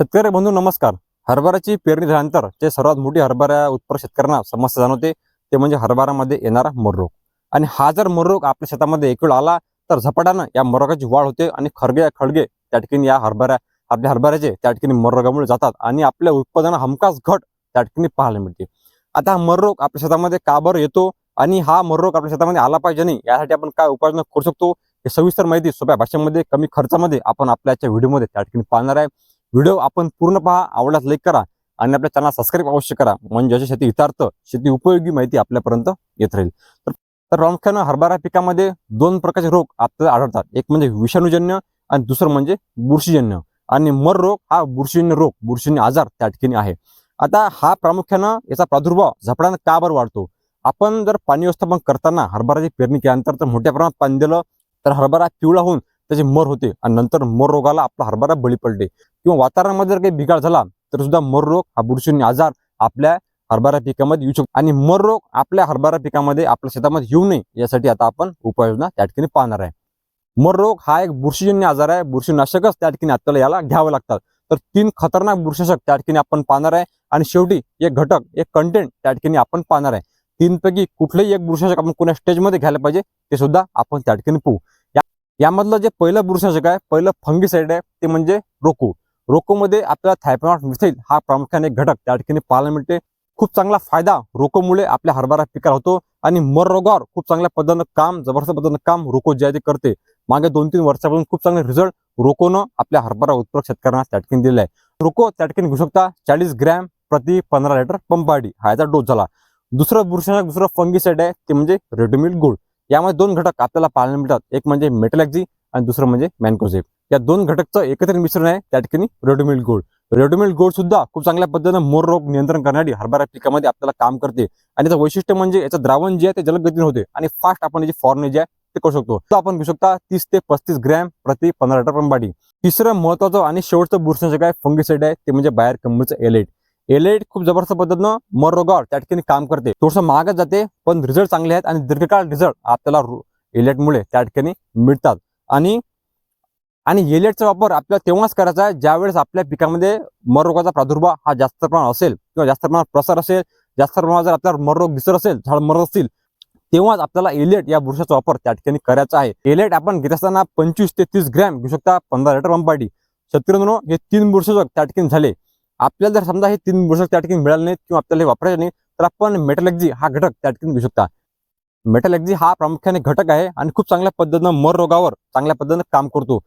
शेतकरी बंधू नमस्कार. हरभऱ्याची पेरणी झाल्यानंतर जे सर्वात मोठी हरभरा उत्पन्न शेतकऱ्यांना समस्या जाणवते ते म्हणजे हरभऱ्यामध्ये येणारा मररोग. आणि हा जर मररोग आपल्या शेतामध्ये एक वेळ आला तर झपाट्यानं या मररोगाची वाढ होते आणि खडगे खडगे त्या ठिकाणी या हरभऱ्या आपल्या हरभऱ्याचे त्या ठिकाणी मररोगामुळे जातात आणि आपल्या उत्पादन हमखास घट त्या ठिकाणी पाहायला मिळते. आता हा मररोग आपल्या शेतामध्ये का बरं येतो आणि हा मररोग आपल्या शेतामध्ये आला पाहिजे नाही यासाठी आपण काय उपाययोजना करू शकतो हे सविस्तर माहिती सोप्या भाषेमध्ये कमी खर्चामध्ये आपण आपल्याच्या व्हिडिओमध्ये त्या ठिकाणी पाहणार आहे. व्हिडिओ आपण पूर्ण पहा आवडल्यास लाईक करा आणि आपल्या चॅनल सबस्क्राईब अवश्य करा. म्हणजे अशी शेती हितार्थ शेती उपयोगी माहिती आपल्यापर्यंत येत राहील. तर तर प्रामुख्यानं हरभरा पिकामध्ये दोन प्रकारचे रोग आपल्याला आढळतात. एक म्हणजे विषाणूजन्य आणि दुसरं म्हणजे बुरशीजन्य. आणि मर रोग हा बुरशीजन्य रोग बुरशीजन्य आजार त्या ठिकाणी आहे. आता हा प्रामुख्यानं याचा प्रादुर्भाव झपाट्यानं का बरं वाढतो? आपण जर पाणी व्यवस्थापन करताना हरभराची पेरणी केल्यानंतर तर मोठ्या प्रमाणात पाणी दिलं तर हरभरा पिवळा होऊन त्याची मर होते आणि नंतर मर रोगाला आपला हरभरा बळी पडते किंवा वातावरणामध्ये जर काही बिघाड झाला तर सुद्धा मर रोग हा बुरशीजन्य आजार आपल्या हरभरा पिकामध्ये येऊ शकतो. आणि मर रोग आपल्या हरभरा पिकामध्ये आपल्या शेतामध्ये येऊ नये यासाठी आता आपण उपाययोजना त्या ठिकाणी पाहणार आहे. मर रोग हा एक बुरशीजन्य आजार आहे. बुरशीनाशकच त्या ठिकाणी आपल्याला याला घ्यावं लागतात तर तीन खतरनाक बुरशीनाशक त्या ठिकाणी आपण पाहणार आहे. आणि शेवटी एक घटक एक कंटेंट त्या ठिकाणी आपण पाहणार आहे. तीनपैकी कुठलेही एक बुरशीनाशक आपण कोणत्या स्टेजमध्ये घ्यायला पाहिजे ते सुद्धा आपण त्या ठिकाणी पाहू. यामधलं जे पहिलं बुरशीनाशक आहे पहिलं फंगीसाईड आहे ते म्हणजे रोको. रोकोमध्ये आपल्याला थायपॉनॉट मिथाईल हा प्रामुख्याने घटक. त्या ठिकाणी पाहायला मिळते. खूप चांगला फायदा रोकोमुळे आपल्या हरभरा पिकाला होतो आणि मर रोगावर खूप चांगल्या पद्धतीनं काम जबरदस्त पद्धतीनं काम रोको जे आहे ते करते. मागे दोन तीन वर्षापासून खूप चांगले रिझल्ट रोकोनं आपल्या हरभरा उत्पादक शेतकऱ्यांना त्या ठिकाणी दिलेला आहे. रोको त्या ठिकाणी घेऊ शकता. चाळीस ग्रॅम प्रति पंधरा लिटर पंपाडी हा याचा डोस झाला. दुसरं बुरशीनाशक दुसरं फंगीसाईड आहे ते म्हणजे रेडोमिल गोल्ड यामध्ये दोन घटक आपल्याला पाहायला मिळतात. एक म्हणजे मेटलॅक्झी आणि दुसरं म्हणजे मॅनकोझेप या दोन घटकचं एकत्रित मिश्रण आहे त्या ठिकाणी रेडोमिल्ड गोल्ड रेडोमिल्ड गोल्ड सुद्धा खूप चांगल्या पद्धतीनं मोर रोग नियंत्रण करण्यासाठी हरभरा पिकामध्ये आपल्याला काम करते. आणि याचं वैशिष्ट्य म्हणजे याचं द्रावण जे आहे ते जलदगतीने होते आणि फास्ट आपण याची फॉर्म जे आहे ते करू शकतो. तर आपण घेऊ शकता तीस ते पस्तीस ग्रॅम प्रति पंधरा लिटर बाटी. तिसरं महत्वाचं आणि शेवटचं बुरशीनाशक आहे फंगीसाईड आहे ते म्हणजे बाहेर कंपनीचं एलेट एलेट खूप जबरदस्त पद्धतीनं मर रोगावर त्या ठिकाणी काम करते. थोडंसं महागच जाते पण रिझल्ट चांगले आहेत आणि दीर्घकाळ रिझल्ट आपल्याला एलेटमुळे त्या ठिकाणी मिळतात. आणि आणि एलेटचा वापर आपल्याला तेव्हाच करायचा आहे ज्यावेळेस आपल्या पिकामध्ये मर रोगाचा प्रादुर्भाव हा जास्त प्रमाणात असेल किंवा जास्त प्रमाणात प्रसार असेल जास्त प्रमाणात जर आपल्याला मर रोग दिसत असेल झाड मरत असतील तेव्हाच आपल्याला एलेट या बुरशाचा वापर त्या ठिकाणी करायचा आहे. एलेट आपण घेत असताना पंचवीस ते तीस ग्रॅम घेऊ शकता पंधरा लिटर पंपाटी शेतकऱ्यांनो हे तीन बुरशक त्या ठिकाणी झाले आपल्याला जर समजा हे तीन बुरशक त्या ठिकाणी मिळाले नाहीत किंवा आपल्याला हे वापरायचे नाही तर आपण मेटलॅक्झी हा घटक त्या ठिकाणी घेऊ शकता. मेटलॅक्झी हा प्रामुख्याने घटक आहे आणि खूप चांगल्या पद्धतीनं मर रोगावर चांगल्या पद्धतीनं काम करतो.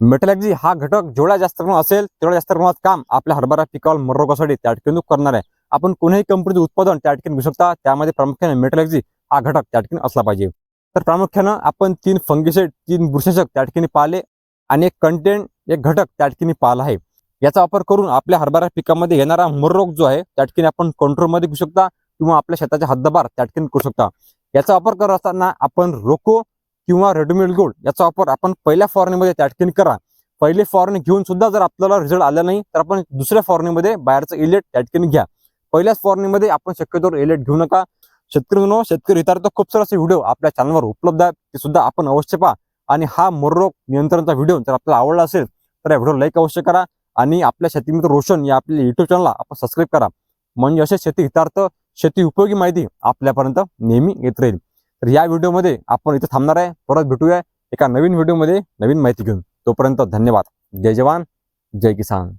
मेटलॅक्झी हा घटक जेवढा जास्त प्रमाणात असेल तेवढ्या जास्त प्रमाणात काम आपल्या हरभरा पिकावर मर रोगासाठी त्या ठिकाणी करणार आहे. आपण कोणत्याही कंपनीचं उत्पादन त्या ठिकाणी घेऊ शकता त्यामध्ये प्रामुख्याने मेटलॅक्झी हा घटक त्या ठिकाणी असला पाहिजे. तर प्रामुख्यानं आपण तीन फंगिसाईड तीन बुरशक त्या ठिकाणी पाहिले आणि एक कंटेंट एक घटक त्या ठिकाणी पाहिला आहे. याचा वापर करून आपल्या हरभरा पिकामध्ये येणारा मर रोग जो आहे त्या आपण कंट्रोलमध्ये घेऊ शकता किंवा आपल्या शेताच्या हद्दबार त्या करू शकता. याचा वापर करत असताना आपण रोको किंवा रेडमिल गोल्ड याचा वापर आपण पहिल्या फवारणीमध्ये त्या करा. पहिले फवारणी घेऊन सुद्धा जर आपल्याला रिझल्ट आला नाही तर आपण दुसऱ्या फवारणीमध्ये बाहेरचं इलेट त्याटकीन घ्या. पहिल्याच फवारणीमध्ये आपण शक्यतोवर इलेट घेऊ नका. शेतकरी म्हणून शेतकरी हितार्थ खूप सारे असे व्हिडिओ आपल्या चॅनलवर उपलब्ध आहेत ते सुद्धा आपण अवश्य पहा. आणि हा मररोग नियंत्रणाचा व्हिडिओ जर आपल्याला आवडला असेल तर या व्हिडिओ लाईक अवश्य करा. आणि आपल्या शेतीमित्र रोशन या आपल्या युट्यूब चॅनलला आपण सबस्क्राईब करा. म्हणजे असे शेती हितार्थ शेती उपयोगी माहिती आपल्यापर्यंत नेहमी येत राहील. तर या व्हिडिओमध्ये आपण इथं थांबणार आहे. परत भेटूया एका नवीन व्हिडिओमध्ये नवीन माहिती घेऊन. तोपर्यंत धन्यवाद. जय जवान जय किसान.